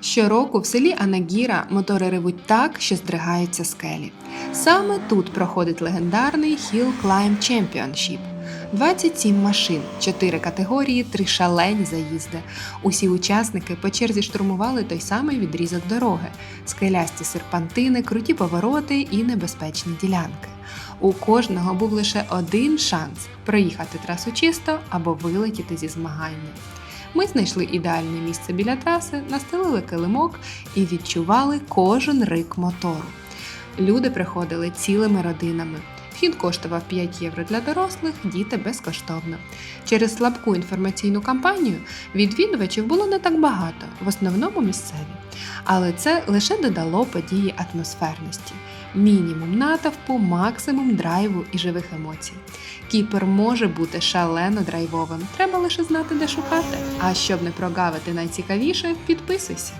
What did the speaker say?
Щороку в селі Анагіра мотори ревуть так, що здригаються скелі. Саме тут проходить легендарний Hill Climb Championship. 27 машин, 4 категорії, 3 шалені заїзди. Усі учасники по черзі штурмували той самий відрізок дороги, скелясті серпантини, круті повороти і небезпечні ділянки. У кожного був лише один шанс проїхати трасу чисто або вилетіти зі змагання. Ми знайшли ідеальне місце біля траси, настелили килимок і відчували кожен рик мотору. Люди приходили цілими родинами. Вхід коштував 5 євро для дорослих, діти безкоштовно. Через слабку інформаційну кампанію відвідувачів було не так багато, в основному місцеві. Але це лише додало події атмосферності. Мінімум натовпу, максимум драйву і живих емоцій. Кіпер може бути шалено драйвовим, треба лише знати, де шукати. А щоб не прогавити найцікавіше, підписуйся.